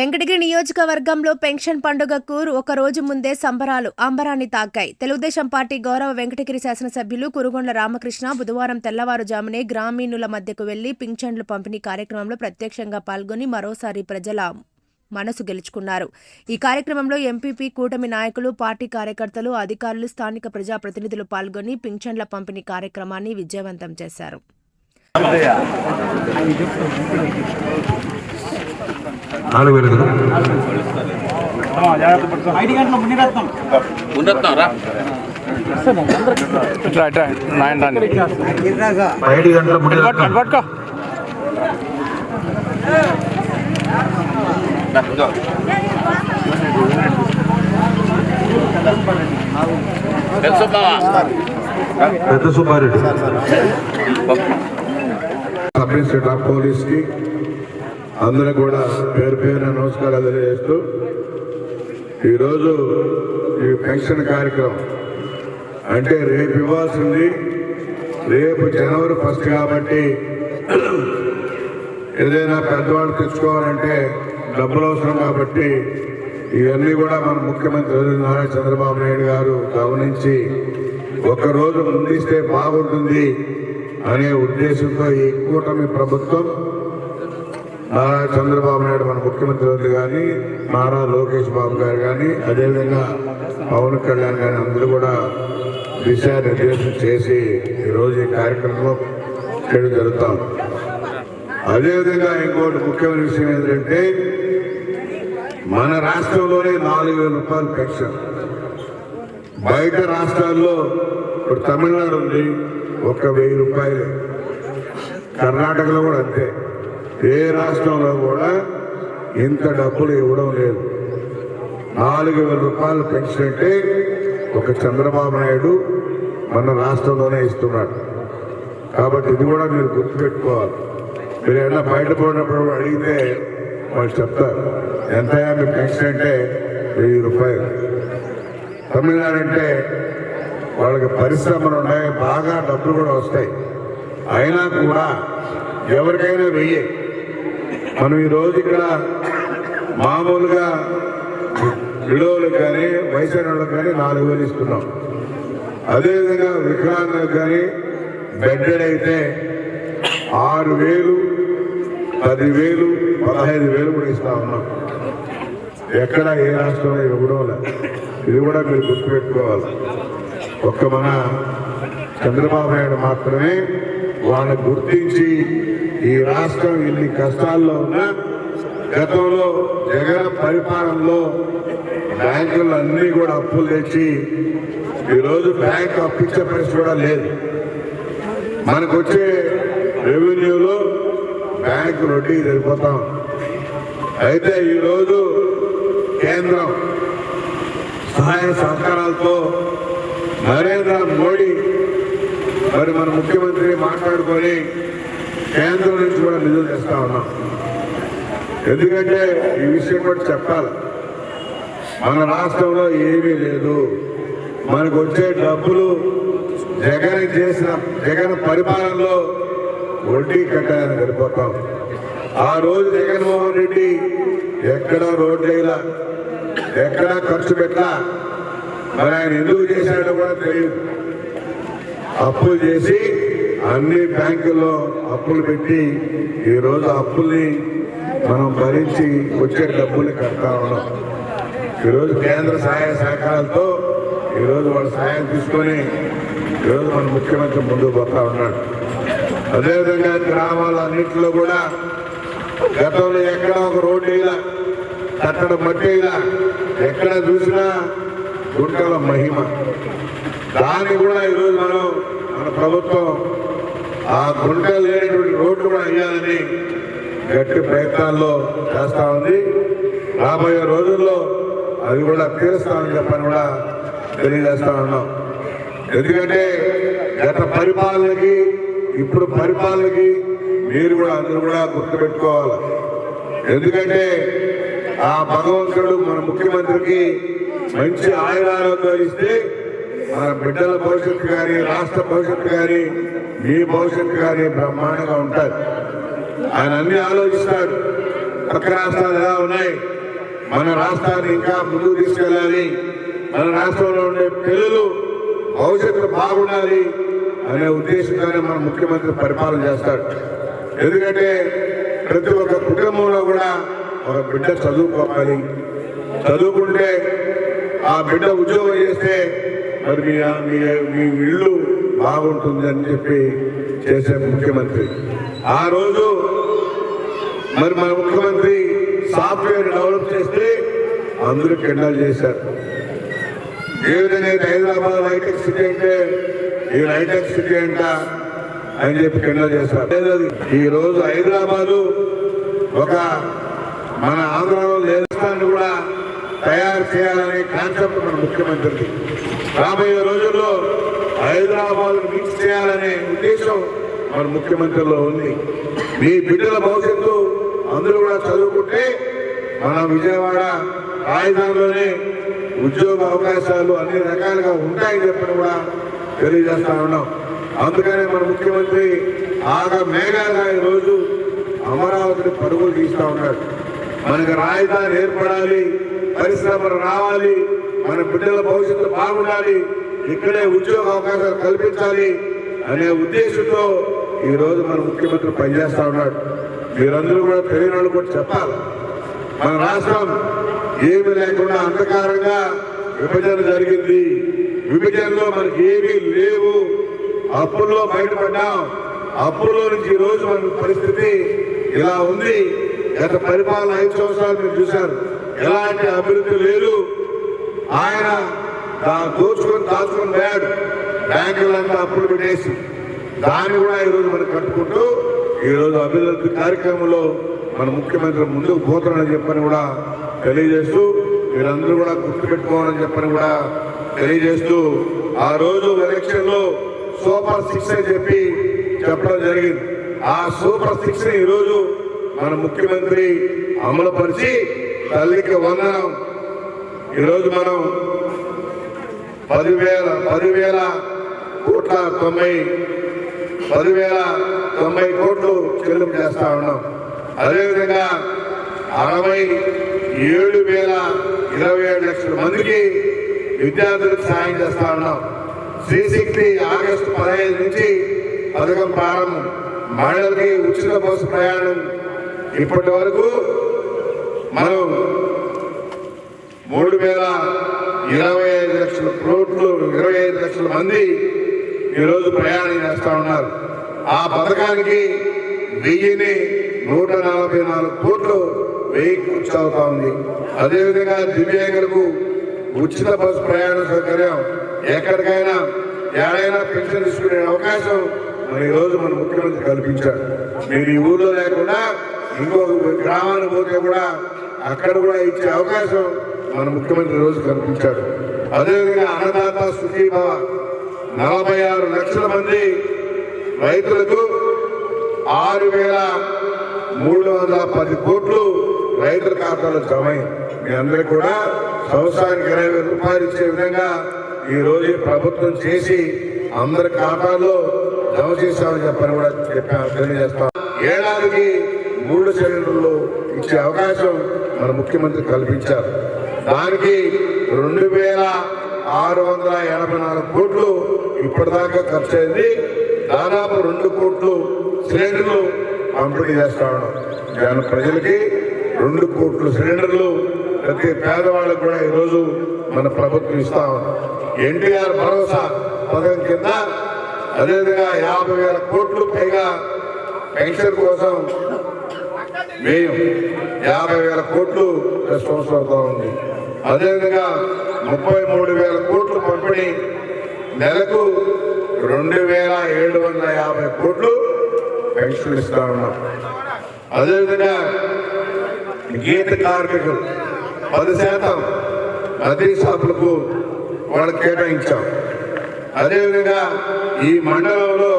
వెంకటగిరి నియోజకవర్గంలో పెన్షన్ పండుగకు ఒక రోజు ముందే సంబరాలు అంబరాన్ని తాకాయి. తెలుగుదేశం పార్టీ గౌరవ వెంకటగిరి శాసనసభ్యులు కురుగొండ్ల రామకృష్ణ బుధవారం తెల్లవారుజామునే గ్రామీణుల మధ్యకు వెళ్ళి పింఛన్లు పంపిణీ కార్యక్రమంలో ప్రత్యక్షంగా పాల్గొని మరోసారి ప్రజల మనసు గెలుచుకున్నారు. ఈ కార్యక్రమంలో ఎంపీపీ కూటమి నాయకులు పార్టీ కార్యకర్తలు అధికారులు స్థానిక ప్రజాప్రతినిధులు పాల్గొని పింఛన్ల పంపిణీ కార్యక్రమాన్ని విజయవంతం చేశారు. నాలుగు వేలు కదా? ఐదు గంటల మునిరత్నం పెద్ద సుబ్బారెడ్డి. సబ్ ఇన్స్పెక్టర్ ఆఫ్ పోలీస్కి అందరూ కూడా పేరు పేరున నమస్కారాలు తెలియజేస్తూ ఈరోజు ఈ పెన్షన్ కార్యక్రమం. అంటే రేపు ఇవ్వాల్సింది రేపు జనవరి ఫస్ట్ కాబట్టి ఏదైనా పెద్దవాళ్ళు తెచ్చుకోవాలంటే డబ్బులు అవసరం కాబట్టి ఇవన్నీ కూడా మన ముఖ్యమంత్రి నారా చంద్రబాబు నాయుడు గారు గమనించి ఒక్కరోజు ముందిస్తే బాగుంటుంది అనే ఉద్దేశంతో ఈ కూటమి ప్రభుత్వం నారా చంద్రబాబు నాయుడు మన ముఖ్యమంత్రి గారు కానీ నారా లోకేష్ బాబు గారు కానీ అదేవిధంగా పవన్ కళ్యాణ్ కానీ అందరూ కూడా దిశానిర్దేశం చేసి ఈరోజు ఈ కార్యక్రమంలో చేయడం జరుగుతాం అదేవిధంగా ఇంకోటి ముఖ్యమైన విషయం ఏంటంటే మన రాష్ట్రంలోనే నాలుగు వేల రూపాయలు పెన్షన్. బయట రాష్ట్రాల్లో ఇప్పుడు తమిళనాడు ఉంది ఒక వెయ్యి రూపాయలు. కర్ణాటకలో కూడా అంతే. ఏ రాష్ట్రంలో కూడా ఇంత డబ్బులు ఇవ్వడం లేదు. నాలుగు వేల రూపాయలు పెన్షన్ అంటే ఒక చంద్రబాబు నాయుడు మన రాష్ట్రంలోనే ఇస్తున్నాడు. కాబట్టి ఇది కూడా మీరు గుర్తుపెట్టుకోవాలి. మీరు ఏమైనా బయట పోయినప్పుడు అడిగితే వాళ్ళు చెప్తారు ఎంత మీ పెన్షన్ అంటే వెయ్యి రూపాయలు? తమిళనాడు అంటే వాళ్ళకి పరిశ్రమలు ఉన్నాయి బాగా డబ్బులు కూడా వస్తాయి. అయినా కూడా ఎవరికైనా వెయ్యి. మనం ఈ ఇక్కడ మామూలుగా విడోలకు కానీ వయసు కానీ నాలుగు వేలు ఇస్తున్నాం. అదేవిధంగా వికలాంగులకు కానీ బెడ్డెడ్ అయితే ఆరు వేలు పదివేలు పదహైదు వేలు కూడా ఇస్తా ఉన్నాం. ఎక్కడ ఏ రాష్ట్రంలో ఇవ్వడం లేదు. ఇది కూడా మీరు గుర్తుపెట్టుకోవాలి. ఒక్క మన చంద్రబాబు నాయుడు మాత్రమే వాళ్ళని గుర్తించి ఈ రాష్ట్రం ఇన్ని కష్టాల్లో ఉన్నా గతంలో జగన్ పరిపాలనలో బ్యాంకులు అన్నీ కూడా అప్పులు తెచ్చి ఈరోజు బ్యాంక్ అప్పించే పరిస్థితి కూడా లేదు. మనకు వచ్చే రెవెన్యూలో బ్యాంకు వడ్డీ సరిపోతాం అయితే ఈరోజు కేంద్రం సహాయ సహకారాలతో నరేంద్ర మోడీ మరి మన ముఖ్యమంత్రి మాట్లాడుకొని కేంద్రం నుంచి కూడా నిధులు తెస్తా ఉన్నాం. ఎందుకంటే ఈ విషయం కూడా చెప్పాలి. మన రాష్ట్రంలో ఏమీ లేదు. మనకు వచ్చే డబ్బులు జగన్ చేసిన జగన్ పరిపాలనలో వడ్డీ కట్టాలని సరిపోతాం. ఆ రోజు జగన్మోహన్ రెడ్డి ఎక్కడ రోడ్ వేయలా ఎక్కడ ఖర్చు పెట్టలా మరి ఆయన ఎందుకు చేశాడో కూడా తెలియదు. అప్పులు చేసి అన్ని బ్యాంకుల్లో అప్పులు పెట్టి ఈరోజు అప్పుల్ని మనం భరించి వచ్చే డబ్బుల్ని కడతా ఉన్నాం. ఈరోజు కేంద్ర సహాయ సహకారాలతో ఈరోజు వాళ్ళ సహాయం తీసుకొని ఈరోజు మన ముఖ్యమంత్రి ముందుకు పోతా ఉన్నాడు. అదేవిధంగా గ్రామాలన్నింటిలో కూడా గతంలో ఎక్కడ ఒక రోడ్డు ఇలా కట్టడం మట్టి ఇలా ఎక్కడ చూసినా గుంటల మహిమ. దాన్ని కూడా ఈరోజు మనం మన ప్రభుత్వం ఆ గుంటలు లేనటువంటి రోడ్లు కూడా వేయాలని గట్టి ప్రయత్నాల్లో చేస్తా ఉంది. రాబోయే రోజుల్లో అది కూడా తీరుస్తామని చెప్పని కూడా తెలియజేస్తా ఉన్నాం. ఎందుకంటే గత పరిపాలనకి ఇప్పుడు పరిపాలనకి మీరు కూడా అందరూ కూడా గుర్తుపెట్టుకోవాలి. ఎందుకంటే ఆ భగవంతుడు మన ముఖ్యమంత్రికి మంచి ఆయురారోగ్యాలు ఇస్తే మన బిడ్డల భవిష్యత్తు కానీ రాష్ట్ర భవిష్యత్తు కానీ మీ భవిష్యత్తు కానీ బ్రహ్మాండంగా ఉంటుంది. ఆయన అన్ని ఆలోచిస్తాడు పక్క రాష్ట్రాలు ఎలా ఉన్నాయి? మన రాష్ట్రాన్ని ఇంకా ముందుకు తీసుకెళ్ళాలి. మన రాష్ట్రంలో ఉండే పిల్లలు భవిష్యత్తు బాగుండాలి అనే ఉద్దేశంతోనే మన ముఖ్యమంత్రి పరిపాలన చేస్తాడు. ఎందుకంటే ప్రతి ఒక్క కుటుంబంలో కూడా ఒక బిడ్డ చదువుకోవాలి. చదువుకుంటే ఆ బిడ్డ ఉద్యోగం చేస్తే మరి మీ మీ- మీ ఇల్లు బాగుంటుంది అని చెప్పి చేసే ముఖ్యమంత్రి. ఆ రోజు మరి మన ముఖ్యమంత్రి సాఫ్ట్వేర్ డెవలప్ చేస్తే అందరూ కిండల్ చేశారు. ఏ విధంగా హైదరాబాద్ హైటెక్ సిటీ అంటే ఈ హైటెక్ సిటీ అంట అని చెప్పి కిండల్ చేశారు. ఈ రోజు హైదరాబాదు ఒక మన ఆంధ్రలో లేస్తాన్ని కూడా తయారు చేయాలనే కాన్సెప్ట్ మన ముఖ్యమంత్రికి. రాబోయే రోజుల్లో హైదరాబాద్ మిక్స్ చేయాలనే ఉద్దేశం మన ముఖ్యమంత్రిలో ఉంది. మీ బిడ్డల భవిష్యత్తు అందరూ కూడా చదువుకుంటే మన విజయవాడ రాజధానిలోనే ఉద్యోగ అవకాశాలు అన్ని రకాలుగా ఉంటాయని చెప్పని కూడా తెలియజేస్తా ఉన్నాం. అందుకనే మన ముఖ్యమంత్రి ఆగ మేఘాగా ఈరోజు అమరావతిని పరుగులు తీస్తూ ఉన్నాడు. మనకి రాజధాని ఏర్పడాలి పరిశ్రమలు రావాలి మన బిడ్డల భవిష్యత్తు బాగుండాలి ఇక్కడే ఉద్యోగ అవకాశాలు కల్పించాలి అనే ఉద్దేశంతో ఈ రోజు మన ముఖ్యమంత్రి పనిచేస్తా ఉన్నాడు. మీరందరూ కూడా తెలియని వాళ్ళు కూడా చెప్పాలి. మన రాష్ట్రం ఏమీ లేకుండా అంధకారంగా విభజన జరిగింది. విభజనలో మనకి ఏమీ లేవు. అప్పుల్లో బయటపడ్డాం. అప్పుల్లో నుంచి ఈ రోజు మన పరిస్థితి ఇలా ఉంది. గత పరిపాలన ఐదు సంవత్సరాలు మీరు చూశారు. ఎలాంటి అభివృద్ధి లేదు. ఆయన దా- దోచుకొని దాచుకొని పోయాడు. బ్యాంకులంతా అప్పులు పెట్టేసి దాన్ని కూడా ఈరోజు మనం కట్టుకుంటూ ఈరోజు అభివృద్ధి కార్యక్రమంలో మన ముఖ్యమంత్రి ముందుకు పోతున్నాడని చెప్పని కూడా తెలియజేస్తూ మీరందరూ కూడా గుర్తుపెట్టుకోవాలని చెప్పని కూడా తెలియజేస్తూ ఆ రోజు ఎలక్షన్లో సూపర్ సిక్స్ అని చెప్పి చెప్పడం జరిగింది. ఆ సూపర్ సిక్స్ ఈరోజు మన ముఖ్యమంత్రి అమలుపరిచి తల్లికి వందనం. ఈరోజు మనం పదివేల పదివేల కోట్ల తొంభై పదివేల తొంభై కోట్లు చెల్లింపు చేస్తా ఉన్నాం. అదేవిధంగా అరవై ఏడు వేల ఇరవై ఏడు లక్షల మందికి విద్యార్థులకు సాయం చేస్తా ఉన్నాం. శ్రీశక్తి ఆగస్టు పదహైదు నుంచి పథకం ప్రారంభం. మహిళలకి ఉచిత బస్సు ప్రయాణం ఇప్పటి వరకు మనం మూడు వేల ఇరవై ఐదు లక్షల కోట్లు ఇరవై ఐదు లక్షల మంది ఈరోజు ప్రయాణం చేస్తూ ఉన్నారు. ఆ పథకానికి వెయ్యిని నూట నలభై నాలుగు కోట్లు వెయ్యి ఖర్చు అవుతా ఉంది. అదేవిధంగా దివ్యాంగులకు ఉచిత బస్సు ప్రయాణ సౌకర్యం ఎక్కడికైనా ఏడైనా పెన్షన్ తీసుకునే అవకాశం మరి ఈ రోజు మన ముఖ్యమంత్రి కల్పించారు మీరు ఈ ఊర్లో లేకుండా ఇంకొక గ్రామానికి పోతే కూడా అక్కడ కూడా ఇచ్చే అవకాశం మన ముఖ్యమంత్రి రోజు కల్పించారు అదేవిధంగా అన్నదాత సుఖీభావ నలభై ఆరు లక్షల మంది రైతులకు ఆరు వేల మూడు వందల పది కోట్లు రైతుల ఖాతాలో జమ మీ అందరికీ కూడా సంవత్సరానికి ఇరవై వేల రూపాయలు ఇచ్చే విధంగా ఈరోజు ప్రభుత్వం చేసి అందరి ఖాతాలో జమ చేశామని చెప్పని కూడా చెప్పా తెలియజేస్తాం. ఏడాదికి మూడు సిలిండర్లు ఇచ్చే అవకాశం మన ముఖ్యమంత్రి కల్పించారు. దానికి రెండు వేల ఆరు వందల ఎనభై నాలుగు కోట్లు ఇప్పటిదాకా ఖర్చు అయింది దాదాపు రెండు కోట్లు సిలిండర్లు పంపిణీ చేస్తా ఉన్నాం. ప్రజలకి రెండు కోట్లు సిలిండర్లు ప్రతి పేదవాళ్ళకు కూడా ఈరోజు మన ప్రభుత్వం ఇస్తా ఉన్నాం. ఎన్టీఆర్ భరోసా పథకం కింద అదేవిధంగా యాభై వేల కోట్లు పైగా పెన్షన్ కోసం వ్యయం యాభై వేల కోట్లు రెస్పాన్స్ అవుతా ఉంది. అదేవిధంగా ముప్పై మూడు వేల కోట్లు పంపిణీ నెలకు రెండు వేల ఏడు వందల యాభై కోట్లు పెన్షన్ ఇస్తా ఉన్నాం. అదేవిధంగా గీత కార్మికులు పది శాతం నదీ షాపులకు వాళ్ళు కేటాయించాం. అదేవిధంగా ఈ మండలంలో